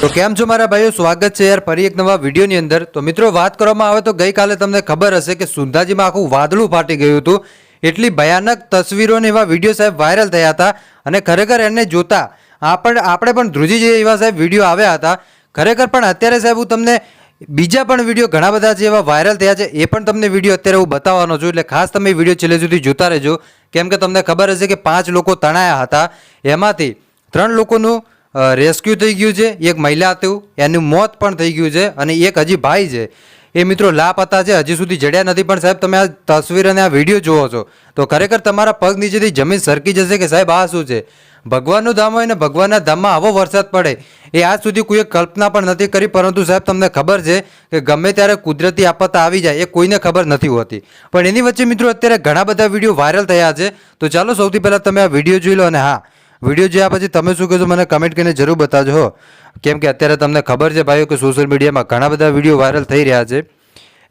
તો કેમ છો મારા ભાઈઓ? સ્વાગત છે યાર ફરી એક નવા વિડીયોની અંદર. તો મિત્રો, વાત કરવામાં આવે તો ગઈકાલે તમને ખબર હશે કે સુંધાજીમાં આખું વાદળું ફાટી ગયું હતું. એટલી ભયાનક તસવીરો અને એવા વીડિયો સાહેબ વાયરલ થયા હતા અને ખરેખર એને જોતા આપણે આપણે પણ ધ્રુજી જઈએ એવા સાહેબ વીડિયો આવ્યા હતા. ખરેખર પણ અત્યારે સાહેબ હું તમને બીજા પણ વીડિયો ઘણા બધા જે એવા વાયરલ થયા છે એ પણ તમને વીડિયો અત્યારે હું બતાવવાનો છું. એટલે ખાસ તમે વીડિયો છેલ્લે સુધી જોતા રહેજો. કેમ કે તમને ખબર હશે કે પાંચ લોકો તણાયા હતા. એમાંથી ત્રણ લોકોનું રેસ્ક્યુ થઈ ગયું છે, એક મહિલા હતું, એનું મોત પણ થઈ ગયું છે અને એક હજી ભાઈ છે. એ મિત્રો લાપતા છે, હજી સુધી જડ્યા નથી, પણ સાહેબ તમે આ તસવીર અને આ વીડિયો જુઓ છો. તો ખરેખર તમારા પગ નીચેથી જમીન સરકી જશે કે સાહેબ આ શું છે? ભગવાનનું ધામ હોય ને ભગવાનના ધામમાં આવો વરસાદ પડે. એ આજ સુધી કોઈએ કલ્પના પણ નથી કરી, પરંતુ સાહેબ તમને ખબર છે કે ગમે ત્યારે કુદરતી આપત્તા આવી જાય, એ કોઈને ખબર નથી હોતી. પણ એની વચ્ચે મિત્રો અત્યારે ઘણા બધા વીડિયો વાયરલ થયા છે. તો ચાલો સૌથી પહેલાં તમે આ વીડિયો જોઈ લો અને હા વીડિયો જોયા પછી તમે શું કહેશો? મને કમેન્ટ કરીને જરૂર બતાવજો કેમ કે અત્યારે તમને ખબર છે ભાઈઓ કે સોશિયલ મીડિયામાં ઘણા બધા વીડિયો વાયરલ થઈ રહ્યા છે.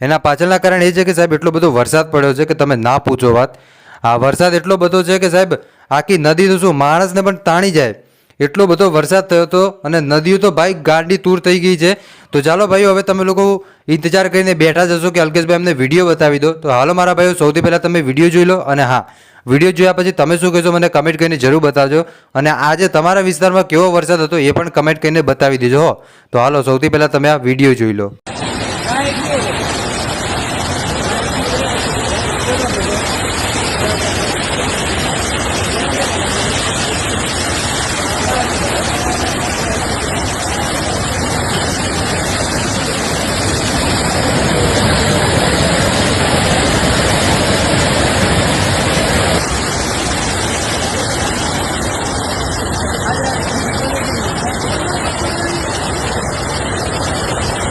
એના પાછળના કારણ એ છે કે સાહેબ એટલો બધો વરસાદ પડ્યો છે કે તમે ના પૂછો વાત. આ વરસાદ એટલો બધો છે કે સાહેબ આખી નદી તો શું માણસને પણ તાણી જાય. એટલો બધો વરસાદ થયો હતો અને નદીઓ તો ભાઈ ગાડી તૂર થઈ ગઈ છે. તો ચાલો ભાઈઓ, હવે તમે લોકો ઇંતજાર કરીને બેઠા જશો કે અલ્કેશભાઈ અમને વીડિયો બતાવી દો. તો હાલો મારા ભાઈઓ, સૌથી પહેલાં તમે વીડિયો જોઈ લો અને હા વીડિયો જોયા પછી તમે શું કહેશો? મને કમેન્ટ કરીને જરૂર બતાવજો. અને આજે તમારા વિસ્તારમાં કેવો વરસાદ હતો એ પણ કમેન્ટ કરીને બતાવી દેજો, હો. તો હાલો, સૌથી પહેલાં તમે આ વીડિયો જોઈ લો.